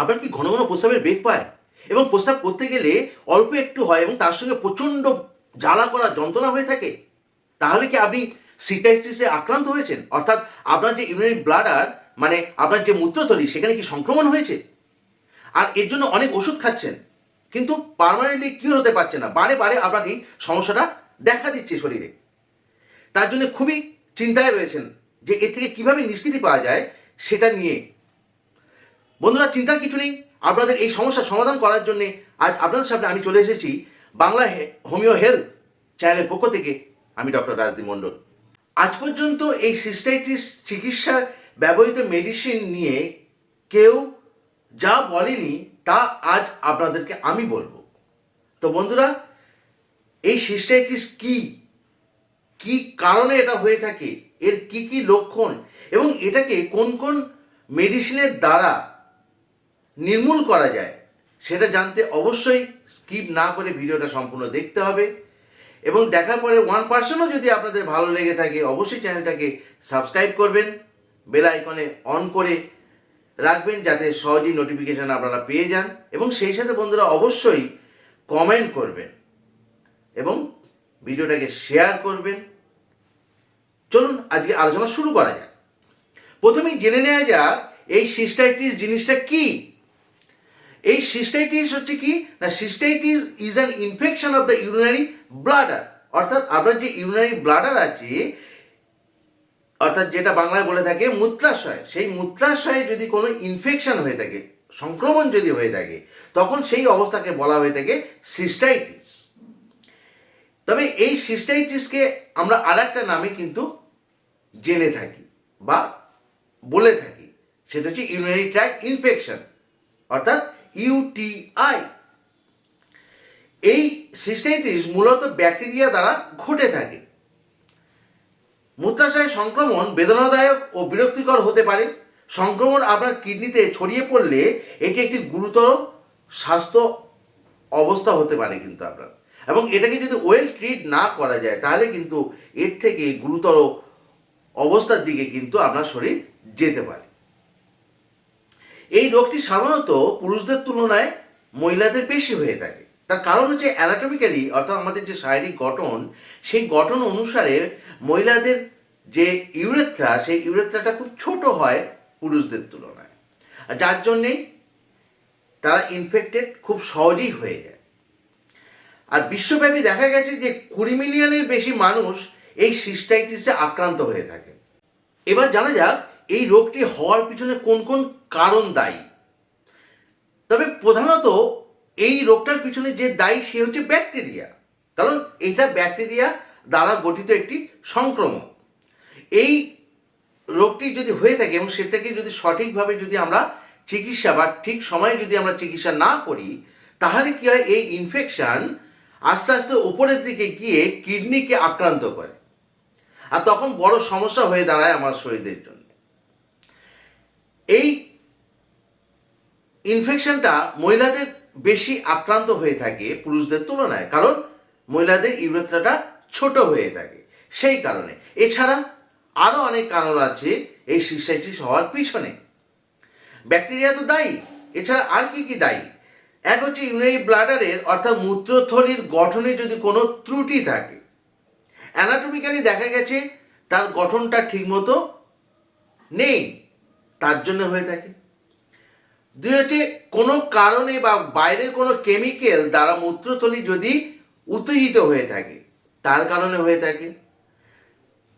আপনার কি ঘন ঘন প্রস্রাবের বেগ পায়? এবং প্রস্রাব করতে গেলে অল্প একটু হয় এবং তার সঙ্গে প্রচণ্ড জ্বালা করা যন্ত্রণা হয়ে থাকে। তাহলে কি আপনি সিটাইটিসে আক্রান্ত হয়েছেন? অর্থাৎ আপনার যে ইউরিনারি ব্লাডার মানে আপনার যে মূত্রথলি সেখানে কি সংক্রমণ হয়েছে? আর এর জন্য অনেক ওষুধ খাচ্ছেন, কিন্তু পার্মানেন্টলি কিউর হতে পারছে না। বারে বারে আপনার এই সমস্যাটা দেখা দিচ্ছে শরীরে। তার জন্য খুবই চিন্তায় রয়েছেন যে এর থেকে কীভাবে নিষ্কৃতি পাওয়া যায়, সেটা নিয়ে বন্ধুরা চিন্তার কিছু নেই। আপনাদের এই সমস্যার সমাধান করার জন্য আজ আপনাদের সামনে আমি চলে এসেছি বাংলা হোমিও হেলথ চ্যানেলের পক্ষ থেকে। আমি ডক্টর রাজদীপ মণ্ডল। আজ পর্যন্ত এই সিস্টাইটিস চিকিৎসার ব্যবহৃত মেডিসিন নিয়ে কেউ যা বলেনি তা আজ আপনাদেরকে আমি বলব। তো বন্ধুরা, এই সিস্টাইটিস কি? কি কারণে এটা হয়ে থাকে? এর কি কি লক্ষণ? এবং এটাকে কোন কোন মেডিসিনের দ্বারা নির্মূল করা যায়, সেটা জানতে অবশ্যই স্কিপ না করে ভিডিওটা সম্পূর্ণ দেখতে হবে। এবং দেখার পরে ওয়ান পার্সেন্টও যদি আপনাদের ভালো লেগে থাকে, অবশ্যই চ্যানেলটাকে সাবস্ক্রাইব করবেন বেল আইকনে অন করে রাখবেন, যাতে সহজেই নোটিফিকেশান আপনারা পেয়ে যান। এবং সেই সাথে বন্ধুরা অবশ্যই কমেন্ট করবেন এবং ভিডিওটাকে শেয়ার করবেন। চলুন, আজকে আলোচনা শুরু করা যাক। প্রথমেই জেনে নেওয়া যাক, এই সিস্টাইটিস জিনিসটা কি? এই সিস্টাইটিস হচ্ছে কি? না cystitis is an infection of the urinary bladder অর্থাৎ আপনার যে ইউরিনারি ব্লাডার আছে, অর্থাৎ যেটা বাংলায় বলে থাকে মূত্রাশয়, সেই মূত্রাশয়ে যদি কোনো ইনফেকশন হয়ে থাকে, সংক্রমণ যদি হয়ে থাকে, তখন সেই অবস্থাকে বলা হয়ে থাকে সিস্টাইটিস তবে এই সিস্টাইটিসকে আমরা আর একটা নামে কিন্তু জেনে থাকি বা বলে থাকি, সেটা হচ্ছে ইউরিনারি ট্র্যাক ইনফেকশন অর্থাৎ ইউটিআই এই সিস্টাইটিস মূলত ব্যাকটেরিয়া দ্বারা ঘটে থাকে। মূত্রাশয় সংক্রমণ বেদনাদায়ক ও বিরক্তিকর হতে পারে। সংক্রমণ আপনার কিডনিতে ছড়িয়ে পড়লে এটি একটি গুরুতর স্বাস্থ্য অবস্থা হতে পারে কিন্তু আপনার। এবং এটাকে যদি ওয়েল ট্রিট না করা যায়, তাহলে কিন্তু এর থেকে গুরুতর অবস্থার দিকে কিন্তু আপনার শরীর যেতে পারে। এই রোগটি সাধারণত পুরুষদের তুলনায় মহিলাদের বেশি হয়ে থাকে। তার কারণ হচ্ছে অ্যানাটমিক্যালি অর্থাৎ আমাদের যে শারীরিক গঠন, সেই গঠন অনুসারে মহিলাদের যে ইউরেথ্রা সেই ইউরেথ্রাটা খুব ছোট হয় পুরুষদের তুলনায়। যার জন্যেই তারা ইনফেক্টেড খুব সহজেই হয়ে যায়। আর বিশ্বব্যাপী দেখা গেছে যে কুড়ি মিলিয়নের বেশি মানুষ এই সিস্টাইটিসে আক্রান্ত হয়ে থাকে। এবার জানা যাক এই রোগটি হওয়ার পিছনে কোন কোন কারণ দায়ী? তবে প্রধানত এই রোগটার পিছনে যে দায়ী, সে হচ্ছে ব্যাকটেরিয়া। কারণ এটা ব্যাকটেরিয়া দ্বারা গঠিত একটি সংক্রমণ এই রোগটি যদি হয়ে থাকে এবং সেটাকে যদি সঠিকভাবে যদি আমরা চিকিৎসা বা ঠিক সময়ে যদি আমরা চিকিৎসা না করি, তাহলে কি হয়? এই ইনফেকশন আস্তে আস্তে উপরের দিকে গিয়ে কিডনিকে আক্রান্ত করে। আর তখন বড় সমস্যা হয়ে দাঁড়ায় আমার শরীরের জন্য। এই ইনফেকশনটা মহিলাদের বেশি আক্রান্ত হয়ে থাকে পুরুষদের তুলনায়। কারণ মহিলাদের ইউরেথ্রাটা ছোট হয়ে থাকে। সেই কারণে। এছাড়া আরও অনেক কারণ আছে এই সিস্টাইটিস হওয়ার পিছনে। ব্যাকটেরিয়া তো দায়ী। এছাড়া আর কি কি দায়ী? এক হচ্ছে ইউনারি ব্লাডারের অর্থাৎ মূত্রথলির গঠনে যদি কোনো ত্রুটি থাকে অ্যানাটমিক্যালি দেখা গেছে তার গঠনটা ঠিকমতো নেই। তার জন্য হয়ে থাকে। দুই হচ্ছে, কোনো কারণে বা বাইরের কোনো কেমিক্যাল দ্বারা মূত্রথলি যদি উত্তেজিত হয়ে থাকে, তার কারণে হয়ে থাকে।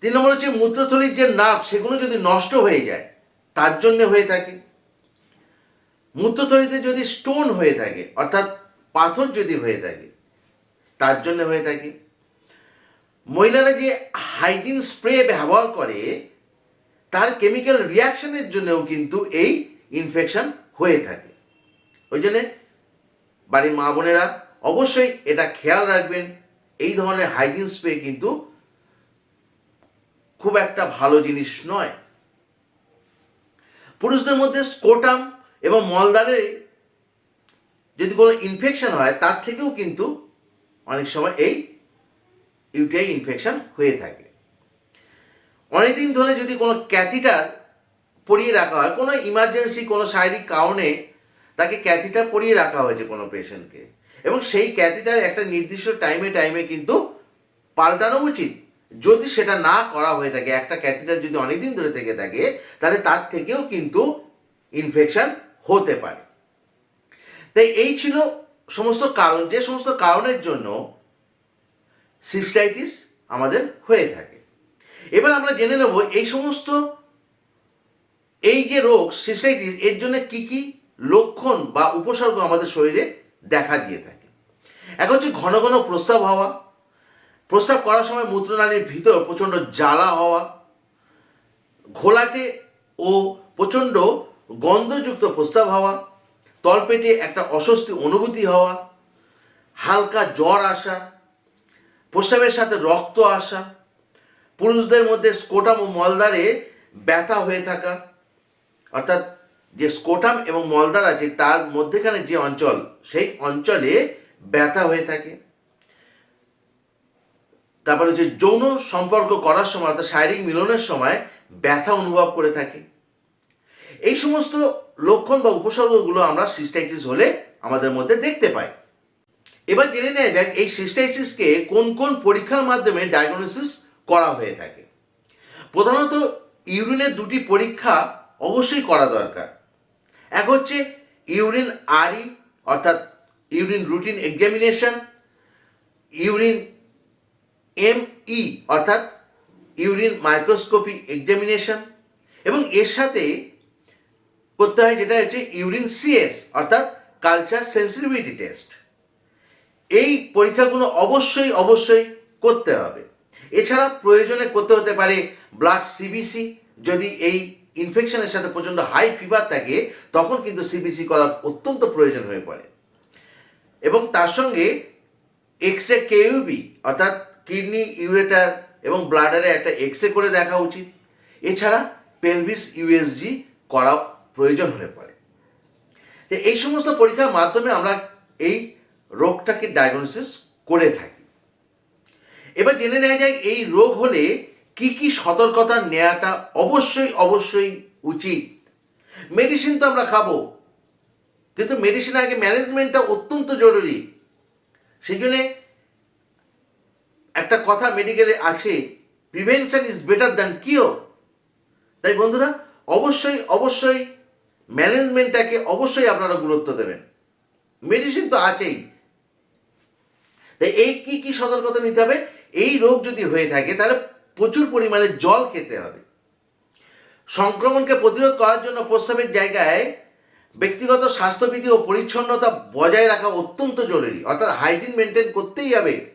তিন নম্বর হচ্ছে মূত্রথলির যে নার্ভ, সেগুলো যদি নষ্ট হয়ে যায়, তার জন্য হয়ে থাকে। মূত্রথলিতে যদি স্টোন হয়ে থাকে, অর্থাৎ পাথর যদি হয়ে থাকে, তার জন্য হয়ে থাকে। মহিলারা যে হাইজিন স্প্রে ব্যবহার করে তার কেমিক্যাল রিয়াকশনের জন্যও কিন্তু এই ইনফেকশন হয়ে থাকে। ওই জন্যে বাড়ির মা বোনেরা অবশ্যই এটা খেয়াল রাখবেন, এই ধরনের হাইজিন স্প্রে কিন্তু খুব একটা ভালো জিনিস নয়। পুরুষদের মধ্যে স্কোটাম এবং মলদারে যদি কোনো ইনফেকশন হয়, তার থেকেও কিন্তু অনেক সময় এই ইউটিআই ইনফেকশন হয়ে থাকে। অনেকদিন ধরে যদি কোনো ক্যাথিটার পরিয়ে রাখা হয়, কোনো ইমার্জেন্সি কোনো শারীরিক কারণে তাকে ক্যাথিটার পরিয়ে রাখা হয়েছে কোনো পেশেন্টকে এবং সেই ক্যাথিটার একটা নির্দিষ্ট টাইমে টাইমে কিন্তু পাল্টানো উচিত। যদি সেটা না করা হয়ে থাকে, একটা ক্যাথিটার যদি অনেকদিন ধরে থেকে থাকে, তাহলে তার থেকেও কিন্তু ইনফেকশন হতে পারে। তাই এই ছিল সমস্ত কারণ। যে সমস্ত কারণের জন্য সিস্টাইটিস আমাদের হয়ে থাকে। এবার আমরা জেনে নেব এই সমস্ত, এই যে রোগ সিস্টাইটিস এর জন্য কি কি লক্ষণ বা উপসর্গ আমাদের শরীরে দেখা দিয়ে থাকে। এক হচ্ছে ঘন ঘন প্রস্রাব হওয়া, প্রস্রাব করার সময় মূত্রনালীর ভিতর প্রচণ্ড জ্বালা হওয়া, ঘোলাটে ও প্রচণ্ড গন্ধযুক্ত প্রস্রাব হওয়া, তলপেটে একটা অস্বস্তি অনুভূতি হওয়া, হালকা জ্বর আসা, প্রস্রাবের সাথে রক্ত আসা পুরুষদের মধ্যে স্কোটাম ও মলদারে ব্যথা হয়ে থাকা। অর্থাৎ যে স্কোটাম এবং মলদার আছে, তার মধ্যেখানে যে অঞ্চল, সেই অঞ্চলে ব্যথা হয়ে থাকে। তারপরে যে যৌন সম্পর্ক করার সময়, অর্থাৎ শারীরিক মিলনের সময় ব্যথা অনুভব করে থাকে। এই সমস্ত লক্ষণ বা উপসর্গগুলো আমরা সিস্টাইটিস হলে আমাদের মধ্যে দেখতে পাই। এবার জেনে নেওয়া যাক, এই সিস্টাইটিসকে কোন কোন পরীক্ষার মাধ্যমে ডায়াগনোসিস করা হয়ে থাকে। প্রধানত ইউরিনের দুটি পরীক্ষা অবশ্যই করা দরকার। এক হচ্ছে ইউরিন আরই অর্থাৎ urine routine examination, urine ME অর্থাৎ ইউরিন মাইক্রোস্কোপি এক্সামিনেশন, এবং এর সাথে করতে হয় যেটা হচ্ছে ইউরিন সিএস অর্থাৎ কালচার সেন্সিটিভিটি টেস্ট। এই পরীক্ষাগুলো অবশ্যই অবশ্যই করতে হবে। এছাড়া প্রয়োজনে করতে হতে পারে ব্লাড সিবিসি যদি এই ইনফেকশনের সাথে প্রচণ্ড হাই ফিভার থাকে, তখন কিন্তু সিবিসি করার অত্যন্ত প্রয়োজন হয়ে পড়ে। এবং তার সঙ্গে এক্স রে কেইউবি অর্থাৎ কিডনি ইউরেটার এবং ব্লাডারে একটা এক্স রে করে দেখা উচিত। এছাড়া পেলভিস ইউএসজি করা প্রয়োজন হয়ে পড়ে। এই সমস্ত পরীক্ষার মাধ্যমে আমরা এই রোগটাকে ডায়াগনোসিস করে থাকি। এবার জেনে নেওয়া যায় এই রোগ হলে কি কি সতর্কতা নেওয়াটা অবশ্যই অবশ্যই উচিত। মেডিসিন তো আমরা খাব, কিন্তু মেডিসিন আগে ম্যানেজমেন্টটা অত্যন্ত জরুরি। সেই জন্যে একটা কথা মেডিকেলে আছে প্রিভেনশন ইজ বেটার দ্যান কিও তাই বন্ধুরা, অবশ্যই অবশ্যই ম্যানেজমেন্টটাকে অবশ্যই আপনারা গুরুত্ব দেবেন। মেডিসিন তো আছেই। তাই এই কি কি সতর্কতা নিতে হবে? এই রোগ যদি হয়ে থাকে, তাহলে প্রচুর পরিমাণে জল খেতে হবে। সংক্রমণকে প্রতিরোধ করার জন্য প্রস্রাবের জায়গায় ব্যক্তিগত স্বাস্থ্যবিধি ও পরিচ্ছন্নতা বজায় রাখা অত্যন্ত জরুরি। অর্থাৎ হাইজিন মেনটেন করতেই হবে।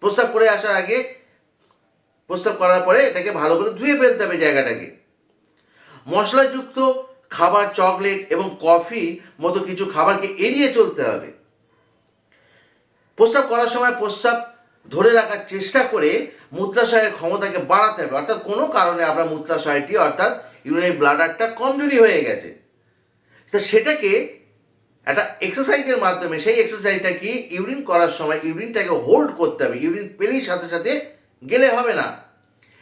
প্রস্রাব করে আসার আগে, প্রস্রাব করার পরে এটাকে ভালো করে ধুয়ে ফেলতে হবে জায়গাটাকে। মশলাযুক্ত খাবার, চকলেট এবং কফি মতো কিছু খাবারকে এড়িয়ে চলতে হবে। প্রস্রাব করার সময় প্রস্রাব ধরে রাখার চেষ্টা করে মূত্রাশয়ের ক্ষমতাকে বাড়াতে হবে। অর্থাৎ কোনো কারণে আপনার মূত্রাশয়টি, অর্থাৎ ইউরিনারি ব্লাডারটা কমজোরি হয়ে গেছে। তা সেটাকে একটা এক্সারসাইজের মাধ্যমে, সেই এক্সারসাইজটা কি? ইউরিন করার সময় ইউরিনটাকে হোল্ড করতে হবে। ইউরিন পেলেই সাথে সাথে গেলে হবে না।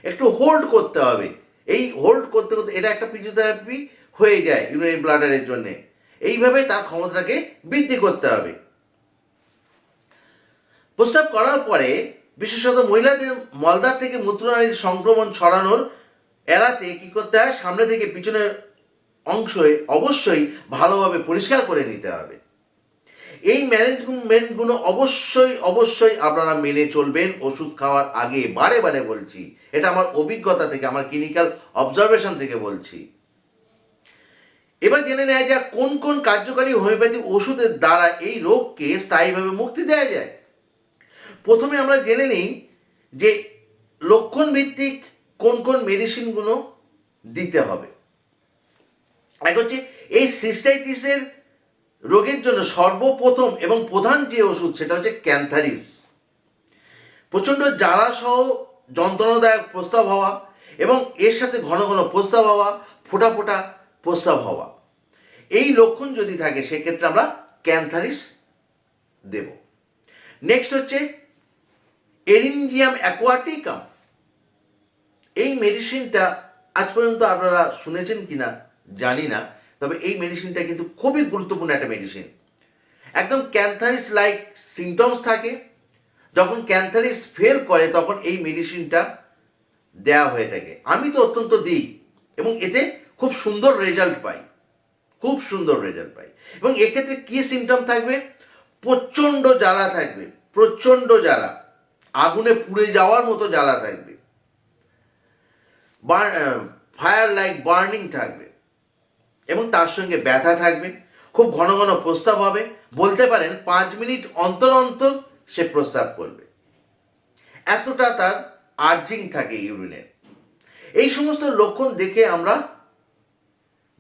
একটু হোল্ড করতে হবে। এই হোল্ড করতে করতে এটা একটা ফিজিওথেরাপি হয়ে যায় ইউরিনারি ব্লাডারের জন্যে। এইভাবে তার ক্ষমতাকে বৃদ্ধি করতে হবে। প্রস্রাব করার পরে বিশেষত মহিলাদের মলদার থেকে মূত্রনালীর সংক্রমণ ছড়ানোর এড়াতে কী করতে হয়? সামনে থেকে পিছনের অংশে অবশ্যই ভালোভাবে পরিষ্কার করে নিতে হবে। এই ম্যানেজমেন্টগুলো অবশ্যই অবশ্যই আপনারা মেনে চলবেন। ওষুধ খাওয়ার আগে বারে বারে বলছি, এটা আমার অভিজ্ঞতা থেকে, আমার ক্লিনিক্যাল অবজারভেশন থেকে বলছি। এবার জেনে নেওয়া যাক কোন কোন কার্যকারী হোমিওপ্যাথি ওষুধের দ্বারা এই রোগকে স্থায়ীভাবে মুক্তি দেওয়া যায়। প্রথমে আমরা জেনে নিই যে লক্ষণ ভিত্তিক কোন কোন মেডিসিনগুলো দিতে হবে। এক হচ্ছে এই সিস্টাইটিসের রোগের জন্য সর্বপ্রথম এবং প্রধান যে ওষুধ সেটা হচ্ছে ক্যান্থারিস। প্রচণ্ড জ্বালা সহ যন্ত্রণাদায়ক প্রস্তাব হওয়া এবং এর সাথে ঘন ঘন প্রস্তাব হওয়া, ফোটা ফোটা প্রস্তাব হওয়া। এই লক্ষণ যদি থাকে, সেক্ষেত্রে আমরা ক্যান্থারিস দেব। নেক্সট হচ্ছে এরিনজিয়াম অ্যাকোয়াটিকাম এই মেডিসিনটা আজ পর্যন্ত আপনারা শুনেছেন কি না জানি না, তবে এই মেডিসিনটা কিন্তু খুবই গুরুত্বপূর্ণ একটা মেডিসিন একদম ক্যান্থারিস লাইক সিমটমস থাকে, যখন ক্যান্থারিস ফেল করে, তখন এই মেডিসিনটা দেয়া হয়ে থাকে। আমি তো অত্যন্ত দিই এবং এতে খুব সুন্দর রেজাল্ট পাই। খুব সুন্দর রেজাল্ট পাই। এবং এক্ষেত্রে কী সিমটম থাকবে? প্রচণ্ড জ্বালা থাকবে, প্রচণ্ড জ্বালা। আগুনে পুড়ে যাওয়ার মতো জ্বালা থাকবে। ফায়ার লাইক বার্নিং থাকবে। এবং তার সঙ্গে ব্যথা থাকবে। খুব ঘন ঘন প্রস্তাব হবে। বলতে পারেন পাঁচ মিনিট অন্তর অন্তর সে প্রস্তাব করবে। এতটা তার আর্জিং থাকে ইউরিনের এই সমস্ত লক্ষণ দেখে আমরা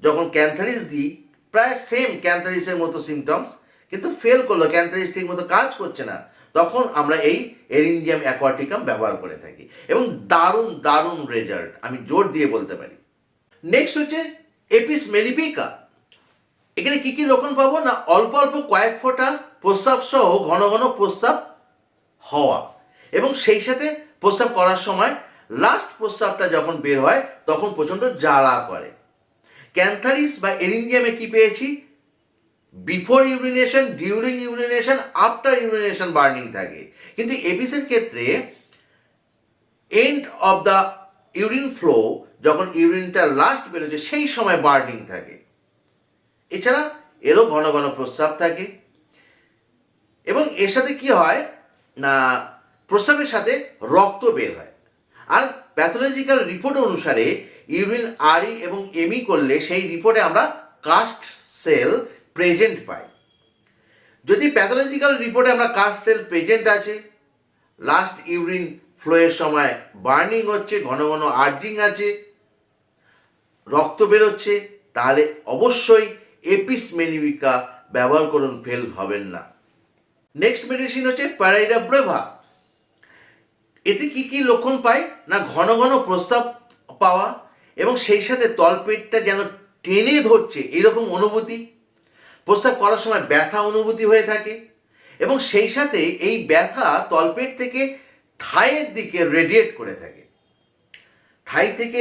যখন ক্যান্থারিস দিই, প্রায় সেম ক্যান্থারিসের মতো সিমটমস কিন্তু ফেল করল। ক্যান্থারিস ঠিক মতো কাজ করছে না। তখন আমরা এই এরিনজিয়াম অ্যাকোয়াটিকাম ব্যবহার করে থাকি। এবং দারুণ দারুণ রেজাল্ট আমি জোর দিয়ে বলতে পারি। নেক্সট হচ্ছে এপিস মেলিপিকা এখানে কি কি লক্ষণ পাবো? না, অল্প অল্প কয়েক ফোঁটা প্রস্রাব সহ ঘন ঘন প্রস্রাব হওয়া। এবং সেই সাথে প্রস্রাব করার সময় লাস্ট প্রস্রাবটা যখন বের হয়, তখন প্রচণ্ড জ্বালা করে। ক্যান্থারিস বা এরিনজিয়ামে কি পেয়েছি? Before urination during urination after urination burning থাকে। কিন্তু এপিসের ক্ষেত্রে end of the urine flow যখন ইউরিনটা লাস্ট বেরোচ্ছে, সেই সময় বার্নিং থাকে। এছাড়া এরও ঘন ঘন প্রস্রাব থাকে। এবং এর সাথে কি হয়? না, প্রস্রাবের সাথে রক্ত বের হয়। আর প্যাথোলজিক্যাল রিপোর্ট অনুসারে ইউরিন আরই এবং এমি করলে সেই রিপোর্টে আমরা কাস্ট সেল প্রেজেন্ট পাই। যদি প্যাথোলজিক্যাল রিপোর্টে আমরা কাস্ট সেল প্রেজেন্ট আছে লাস্ট ইউরিন ফ্লোয়ের সময় বার্নিং হচ্ছে, ঘন ঘন আর্জিং আছে, রক্ত বেরোচ্ছে, তাহলে অবশ্যই এপিস মেনিভিকা ব্যবহার করুন ফেল হবেন না। নেক্সট মেডিসিন হচ্ছে প্যারাইডা ব্রেভা এতে কি কি লক্ষণ পাই? না ঘন ঘন প্রস্তাব পাওয়া এবং সেই সাথে তলপেটটা যেন টেনে ধরছে, এরকম অনুভূতি? প্রস্তাব করার সময় ব্যথা অনুভূতি হয়ে থাকে এবং সেই সাথে এই ব্যথা তলপেট থেকে থাইয়ের দিকে রেডিয়েট করে থাকে। থাই থেকে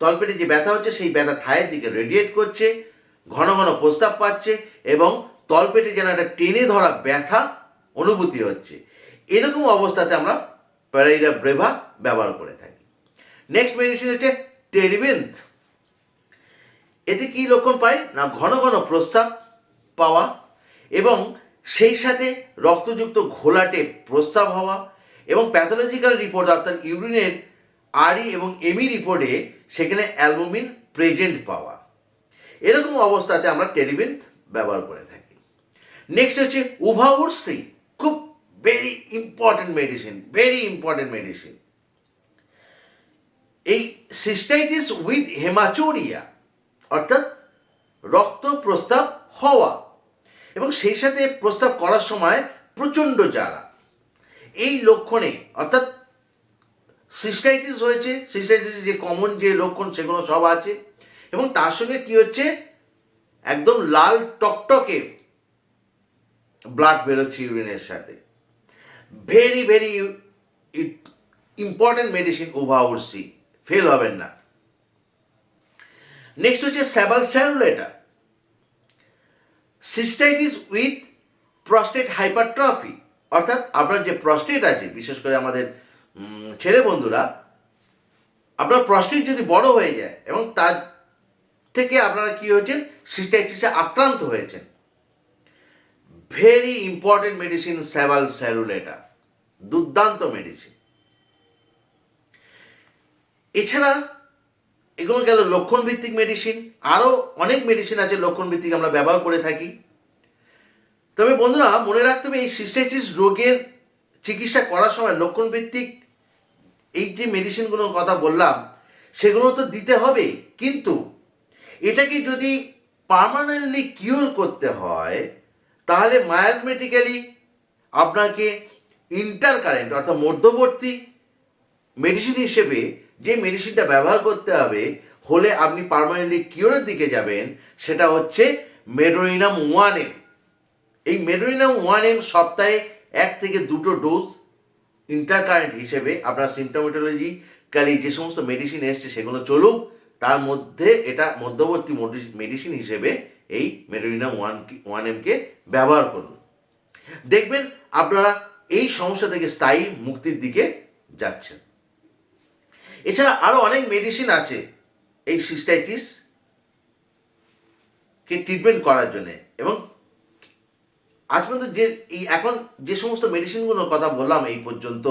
তলপেটে যে ব্যথা হচ্ছে, সেই ব্যথা থাইয়ের দিকে রেডিয়েট করছে, ঘন ঘন প্রস্তাব পাচ্ছে এবং তলপেটে যেন একটা টেনে ধরা ব্যথা অনুভূতি হচ্ছে। এরকম অবস্থাতে আমরা প্যারাইডা ব্রেভা ব্যবহার করে থাকি। নেক্সট মেডিসিন হচ্ছে টেরিবেন্থ। এতে কী লক্ষণ পাই? না, ঘন ঘন প্রস্তাব পাওয়া এবং সেই সাথে রক্তযুক্ত ঘোলাটে প্রস্তাব হওয়া এবং প্যাথোলজিক্যাল রিপোর্ট অর্থাৎ ইউরিনের আরই এবং এমি রিপোর্টে সেখানে অ্যালবুমিন প্রেজেন্ট পাওয়া। এরকম অবস্থাতে আমরা টেরিবেন্থ ব্যবহার করে থাকি। নেক্সট হচ্ছে উভাউরসি খুব very important medicine very important medicine এই সিস্টাইটিস উইথ হেমাচোরিয়া অর্থাৎ রক্ত প্রস্তাব হওয়া। এবং সেই সাথে প্রস্তাব করার সময় প্রচণ্ড জ্বালা। এই লক্ষণে, অর্থাৎ সিস্টাইটিস হয়েছে সিস্টাইটিস যে কমন যে লক্ষণ সেগুলো সব আছে, এবং তার সঙ্গে কি হচ্ছে? একদম লাল টকটকে ব্লাড বেরোচ্ছে ইউরিনের সাথে। Very very important medicine uva ursi fail হবেন না। নেক্সট হচ্ছে sabal serrulata cystitis with prostate hypertrophy অর্থাৎ আপনার যে প্রস্টেট আছে, বিশেষ করে আমাদের ছেলে বন্ধুরা, আপনার প্রস্টেট যদি বড় হয়ে যায়, এবং তার থেকে আপনারা কি হয়েছেন? সিস্টাইটিসে আক্রান্ত হয়েছেন। Very important medicine sabal serrulata দুর্দান্ত মেডিসিন এছাড়া এগুলো গেল লক্ষণ ভিত্তিক মেডিসিন আরও অনেক মেডিসিন আছে লক্ষণ ভিত্তিক আমরা ব্যবহার করে থাকি। তবে বন্ধুরা, মনে রাখতে হবে এই সিস্টাইটিস রোগের চিকিৎসা করার সময় লক্ষণ ভিত্তিক এই যে মেডিসিনগুলোর কথা বললাম, সেগুলো তো দিতে হবে। কিন্তু এটাকে যদি পার্মানেন্টলি কিউর করতে হয়, তাহলে মায়াজমেটিক্যালি আপনাকে ইন্টার কারেন্ট অর্থাৎ মধ্যবর্তী মেডিসিন হিসেবে যে মেডিসিনটা ব্যবহার করতে হবে, হলে আপনি পার্মানেন্টলি কিওরের দিকে যাবেন, সেটা হচ্ছে মেডোরিনাম ওয়ান এম এই মেডোরিনাম ওয়ান এম সপ্তাহে এক থেকে দুটো ডোজ ইন্টারকারেন্ট হিসেবে আপনার সিমটোমেটোলজি কালি যে সমস্ত মেডিসিন এসছে সেগুলো চলুক, তার মধ্যে এটা মধ্যবর্তী মেডিসিন হিসেবে এই মেডোরিনাম ওয়ান ওয়ান এমকে ব্যবহার করুন। দেখবেন আপনারা এই সমস্যা থেকে স্থায়ী মুক্তির দিকে যাচ্ছেন। এছাড়া আরও অনেক মেডিসিন আছে এই সিস্টাইটিস কে ট্রিটমেন্ট করার জন্য। এবং আজ পর্যন্ত যে এই এখন যে সমস্ত মেডিসিনগুলোর কথা বললাম এই পর্যন্ত,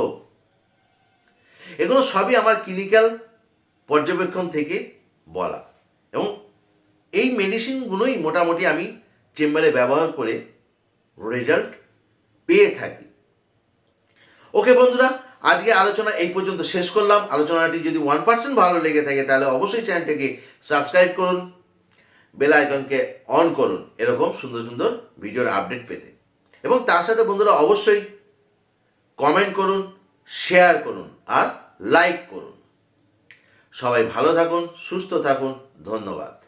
এগুলো সবই আমার ক্লিনিক্যাল পর্যবেক্ষণ থেকে বলা। এবং এই মেডিসিনগুলোই মোটামুটি আমি চেম্বারে ব্যবহার করে রেজাল্ট পেয়ে থাকি। ওকে বন্ধুরা আজকে আলোচনা এই পর্যন্ত শেষ করলাম। আলোচনাটি যদি ওয়ান পার্সেন্ট ভালো লেগে থাকে, তাহলে অবশ্যই চ্যানেলটিকে সাবস্ক্রাইব করুন, বেল আইকনকে অন করুন, এরকম সুন্দর সুন্দর ভিডিওর আপডেট পেতে। এবং তার সাথে বন্ধুরা অবশ্যই কমেন্ট করুন শেয়ার করুন, আর লাইক করুন। সবাই ভালো থাকুন, সুস্থ থাকুন, ধন্যবাদ।